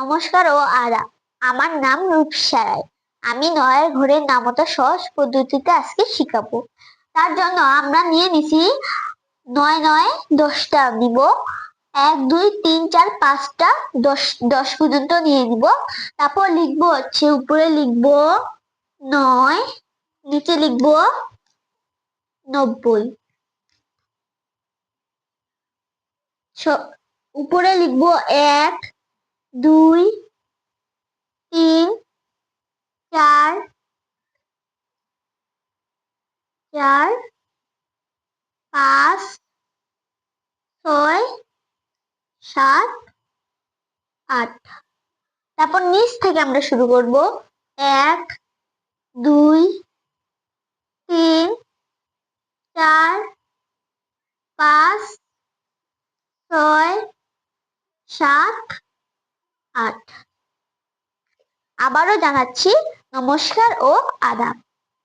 নমস্কার ও আদা আমার নাম রূপসা রায় আমি নয়ের ঘরের নামতা সহজ পদ্ধতিতে আজকে শিখাবো। তার জন্য আমরা নিয়ে নিছি নয় নয় দশটা নিব এক, দুই, তিন, চার, পাঁচটা, দশ দশ পর্যন্ত নিয়ে নিব তারপর লিখব হচ্ছে উপরে লিখব নয়, নিচে লিখব নব্বই। উপরে লিখব এক দুই, তিন, চার চার, পাঁচ, ছয়, সাত, আট। তারপর নিচ থেকে আমরা শুরু করব। এক, দুই, তিন, চার, পাঁচ, ছয়, সাত আট। আবারও জানাচ্ছি নমস্কার ও আদাব।